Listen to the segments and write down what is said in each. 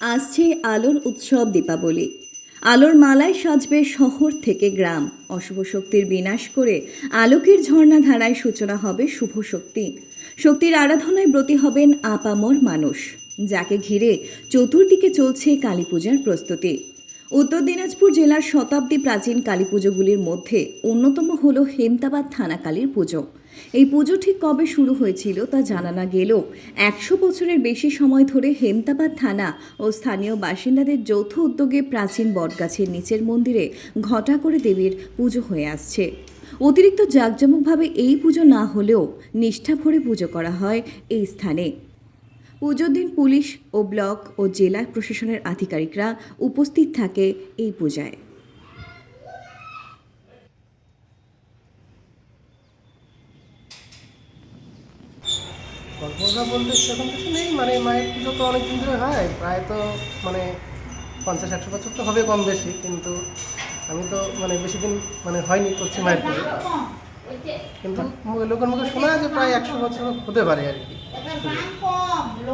আসছে আলোর উৎসব দীপাবলি। আলোর মালায় সাজবে শহর থেকে গ্রাম। অশুভ শক্তির বিনাশ করে আলোকের ঝর্ণা ধারায় সূচনা হবে শুভ শক্তি। শক্তির আরাধনায় ব্রতী হবেন আপামর মানুষ। যাকে ঘিরে চতুর্দিকে চলছে কালী পূজার প্রস্তুতি। উত্তর দিনাজপুর জেলার শতাব্দী প্রাচীন কালী পুজোগুলির মধ্যে অন্যতম হল হেমতাবাদ থানা কালীর পুজো। এই পুজো ঠিক কবে শুরু হয়েছিল তা জানা না গেলেও একশো বছরের বেশি সময় ধরে হেমতাবাদ থানা ও স্থানীয় বাসিন্দাদের যৌথ উদ্যোগে প্রাচীন বটগাছের নিচের মন্দিরে ঘটা করে দেবীর পুজো হয়ে আসছে। অতিরিক্ত জাঁকজমকভাবে এই পুজো না হলেও নিষ্ঠা ভরে পুজো করা হয় এই স্থানে। পুজোর দিন পুলিশ ও ব্লক ও জেলা প্রশাসনের আধিকারিকরা উপস্থিত থাকে এই পূজায়। গল্পটা বলতে সেরকম কিছু নেই মানে মায়ের পুজো তো অনেক দিন ধরে হয় প্রায় তো মানে পঞ্চাশ একশো বছর তো হবে কম বেশি কিন্তু আমি তো মানে বেশি দিন মানে হয়নি করছি মায়ের পুজো। কিন্তু লোকের মুখে শোনা যে প্রায় একশো বছর হতে পারে আর কি।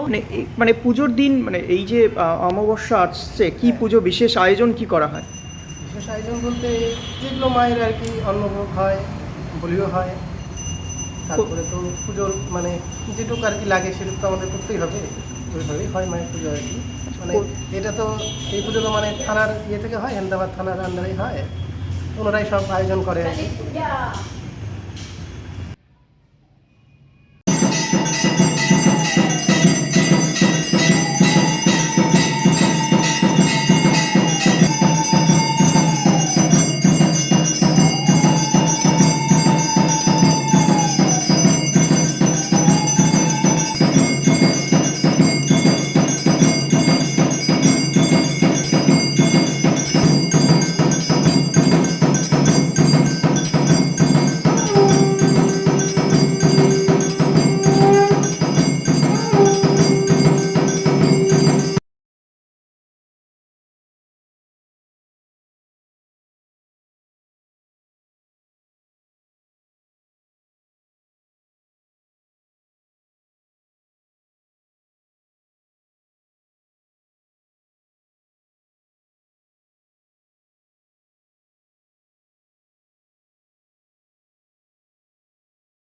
মানে মানে পুজোর দিন মানে এই যে অমাবস্যা আসছে কি হ্যাঁ। পুজো বিশেষ আয়োজন কি করা হয়? বিশেষ আয়োজন বলতে যেগুলো মায়ের আর কি অন্নভোগ হয় বলিও হয়। তারপরে তো পুজোর মানে যেটুকু আর কি লাগে সেটুকু তো আমাদের করতেই হবে। ওইভাবেই হয় মায়ের পুজো আর কি। মানে এটা তো এই পুজো তো মানে থানার ইয়ে থেকে হয় আহমেদাবাদ থানার আন্ডারেই হয়। ওনারাই সব আয়োজন করে। আর কি